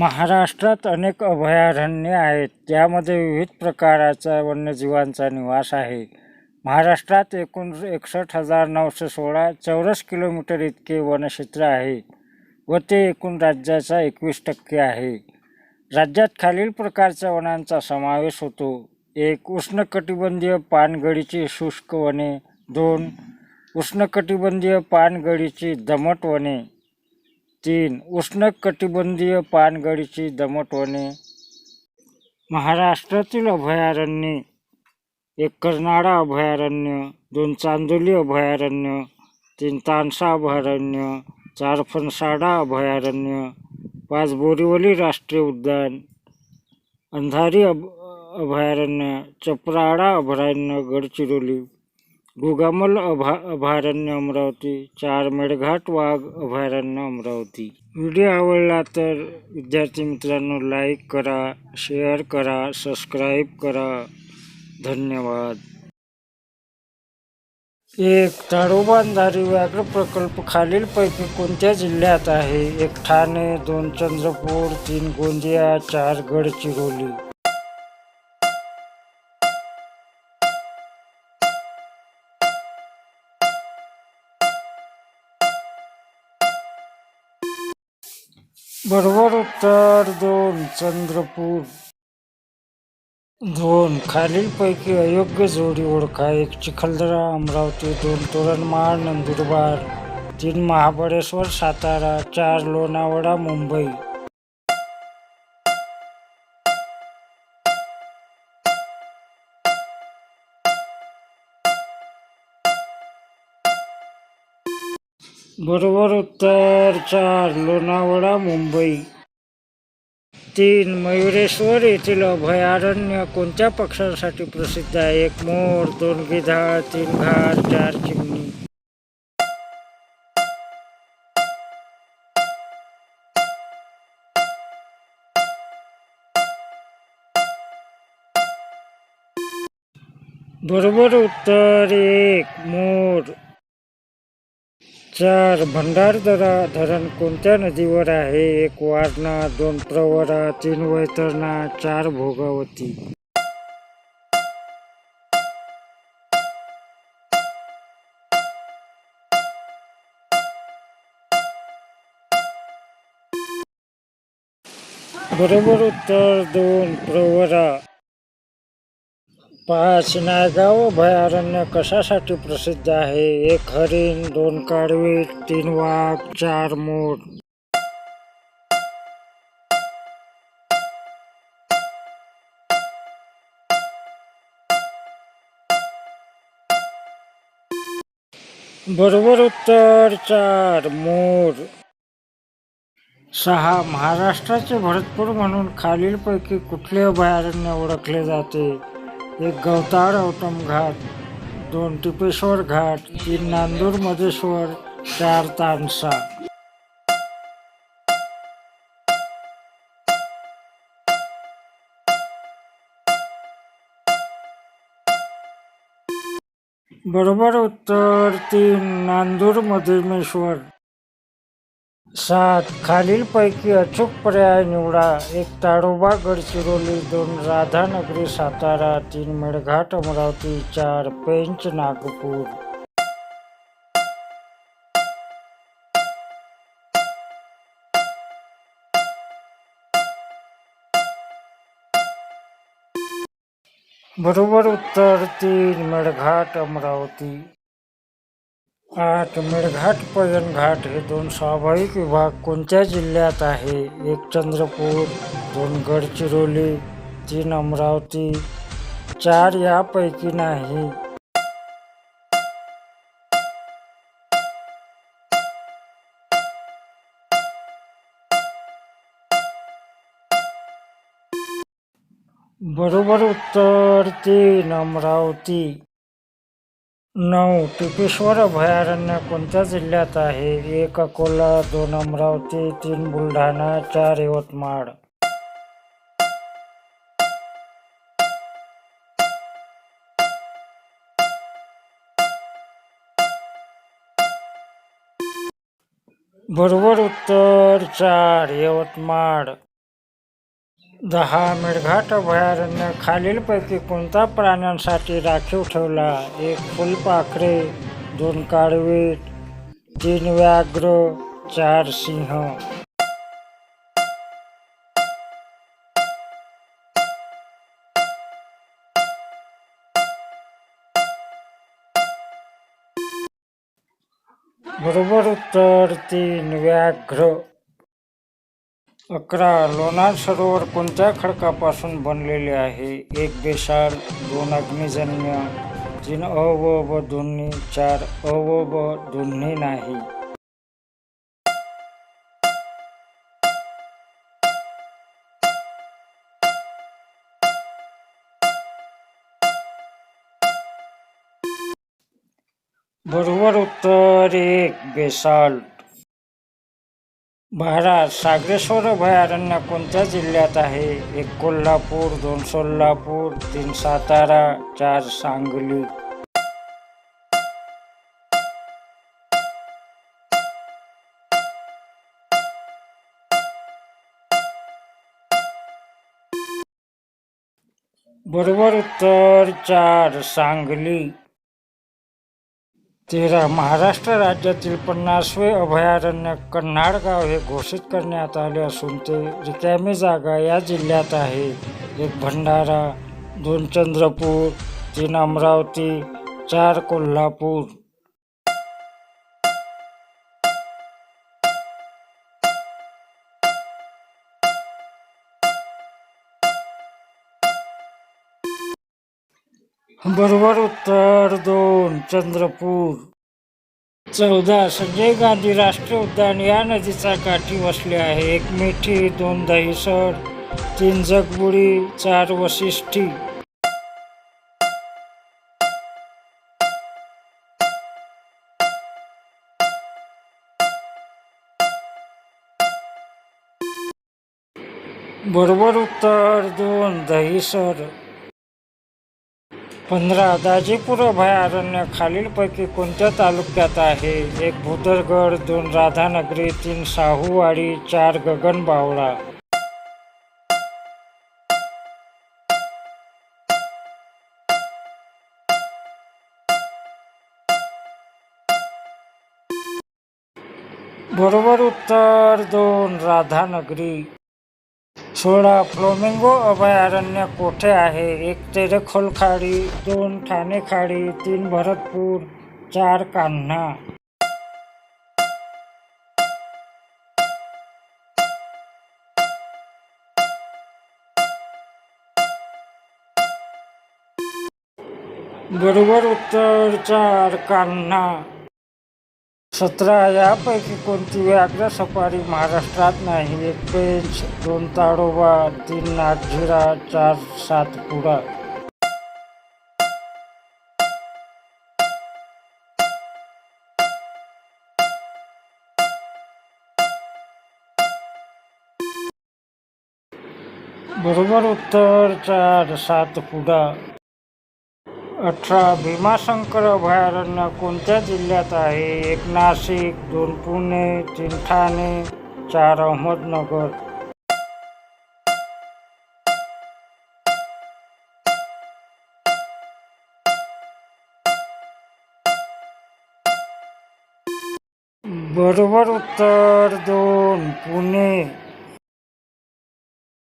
महाराष्ट्रात अनेक अभयारण्ये आहेत. त्यामध्ये विविध प्रकाराचा वन्यजीवांचा निवास आहे. महाराष्ट्रात एकूण एकसष्ट हजार नऊशे सोळा चौरस किलोमीटर इतके वनक्षेत्र आहे व ते एकूण राज्याचा एकवीस टक्के आहे. राज्यात खालील प्रकारच्या वनांचा समावेश होतो. एक उष्णकटिबंधीय पानगळीची शुष्क वने दोन उष्णकटिबंधीय पानगळीची दमट वने तीन उष्णकटिबंधीय पानगळीची दमट वने. महाराष्ट्रातील अभयारण्ये. एक कर्नाळा अभयारण्य दोन चांदोली अभयारण्य तीन तानसा अभयारण्य चार फणसाडा अभयारण्य पाच बोरीवली राष्ट्रीय उद्यान अंधारी अभ अभयारण्य चपराळा अभयारण्य गडचिरोली. गोगामल अभा अभयारण्य अमरावती चार मेळघाट वाघ अभयारण्य अमरावती. व्हिडिओ आवडला तर विद्यार्थी मित्रांनो लाईक करा शेअर करा सबस्क्राईब करा. धन्यवाद. एक ताडोबांधारी व्याघ्र प्रकल्प खालीलपैकी कोणत्या जिल्ह्यात आहे? एक ठाणे दोन चंद्रपूर तीन गोंदिया चार गडचिरोली. बरोबर उत्तर दोन चंद्रपूर. दोन खालीलपैकी अयोग्य जोडी ओळखा. एक चिखलदरा अमरावती दोन तोरणमाळ नंदुरबार. तीन महाबळेश्वर सातारा. चार लोणावळा मुंबई. बरोबर उत्तर चार लोणावळा मुंबई. तीन मयुरेश्वर येथील अभयारण्य कोणत्या पक्ष्यांसाठी प्रसिद्ध आहे? एक मोर दोन गिधाळ तीन घाट चार चिमणी. बरोबर उत्तर एक मोर. चार भंडारदरा धरण कोणत्या नदीवर आहे? एक वारणा दोन प्रवरा तीन वैतरणा चार भोगावती. बरोबर उत्तर दोन प्रवरा. पाच नायगाव अभयारण्य कशासाठी प्रसिद्ध आहे? एक हरिण दोन काळवीट तीन वाघ चार मोर. बरोबर उत्तर चार मोर. सहा महाराष्ट्राचे भरतपूर म्हणून खालीलपैकी कुठले अभयारण्य ओळखले जाते? एक गवताळ औटम घाट दोन टिपेश्वर घाट तीन नांदूर मधेश्वर चार तानसा. बरोबर उत्तर तीन नांदूर मधुमेश्वर. सात खालीलपैकी अचूक पर्याय निवडा. एक ताडोबा गडचिरोली दोन राधानगरी सातारा तीन मेळघाट अमरावती चार पेंच नागपूर. बरोबर उत्तर तीन मेळघाट अमरावती. आठ मेळघाट पयनघाट हे दोन स्वाभाविक विभाग कोणत्या जिल्ह्यात आहे? एक चंद्रपूर दोन गडचिरोली तीन अमरावती चार यापैकी नाही. बरोबर उत्तर तीन अमरावती. नऊ. टिपेश्वर अभयारण्य कोणत्या जिल्ह्यात आहे? एक अकोला दोन अमरावती तीन बुलढाणा चार यवतमाळ. बरोबर उत्तर चार यवतमाळ. दहा मेळघाट अभयारण्य खालीलपैकी कोणत्या प्राण्यांसाठी राखीव ठेवला? एक फुलपाखरे दोन काळवीट तीन व्याघ्र चार सिंह. बरोबर उत्तर तीन व्याघ्र. अकरा लोणार सरोवर कोणत्या खडकापासून बनलेले आहे? एक बेसाळ दोन अग्निजन्य तीन अ व ब दोन्ही चार अ व ब दोन्ही नाही. बरोबर उत्तर एक बेसाल बारा सागरेश्वर अभयारण्य कोणत्या जिल्ह्यात आहे? एक कोल्हापूर दोन सोलापूर तीन सातारा चार सांगली. बरोबर उत्तर चार सांगली. तेरा महाराष्ट्र राज्यातील पन्नासवे अभयारण्य कन्हाडगाव हे घोषित करण्यात आले असून ते रिकामी जागा या जिल्ह्यात आहे. एक भंडारा दोन चंद्रपूर तीन अमरावती चार कोल्हापूर. बरोबर उत्तर दोन चंद्रपूर. चौदा संजय गांधी राष्ट्रीय उद्यान या नदीचा काठी वसले आहे. एक मिठी दोन दहिसर तीन जगबुडी चार वशिष्ठी. बरोबर उत्तर दोन दहिसर. पंधरा दाजीपूर अभयारण्य खालीलपैकी कोणत्या तालुक्यात आहे? एक भुदरगड दोन राधानगरी तीन साहूवाडी चार गगनबावळा बरोबर उत्तर दोन राधानगरी. सोळा फ्लोमिंगो अभयारण्य कोठे आहे? एक तेरेखोल खाडी दोन ठाणे खाडी तीन भरतपूर चार कान्हा. बरोबर उत्तर चार कान्हा. सतरा यापैकी कोणती व्याघ्र सफारी महाराष्ट्रात नाही? एक पेंच दोन ताडोबा तीन नागझिरा चार सातपुडा बरोबर उत्तर चार सातपुडा अठरा भीमाशंकर अभयारण्य कोणत्या जिल्ह्यात आहे? एक नाशिक दोन पुणे तीन ठाणे चार अहमदनगर. बरोबर उत्तर दोन पुणे.